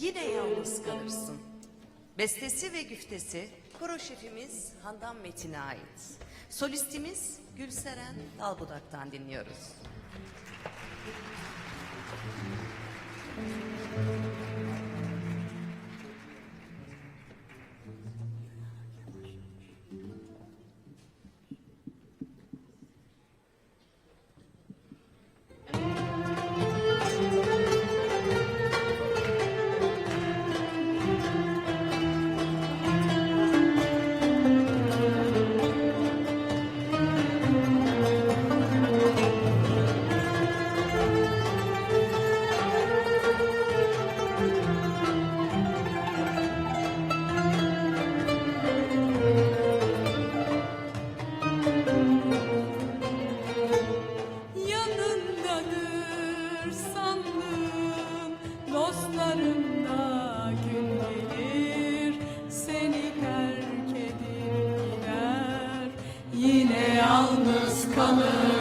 yine yalnız kalırsın. Bestesi ve güftesi koro şefimiz Handan Metin'e ait. Solistimiz Gülseren Dalbudak'tan dinliyoruz. coming.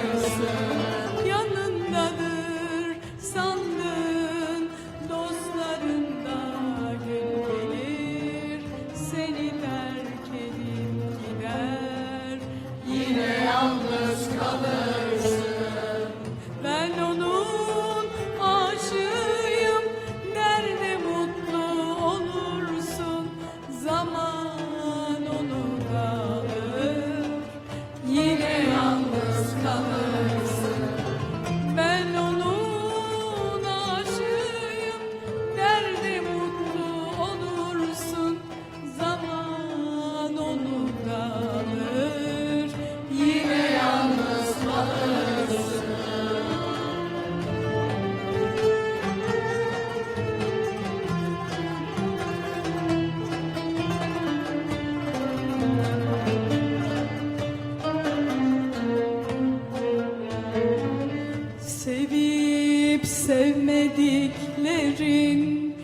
sevmediklerin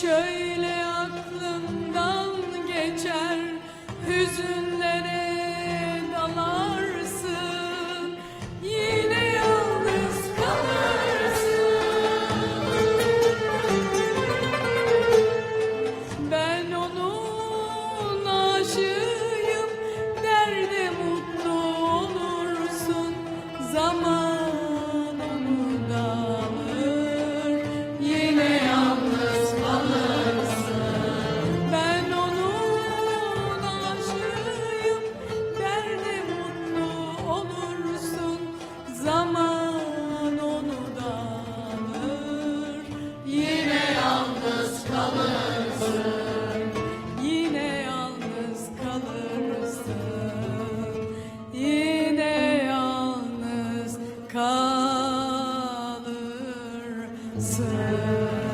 şöyle aklından geçer. Hüzünlere dalarsın yine yalnız kalırsın ben onun aşığım derde mutlu olursun. Zaman Say.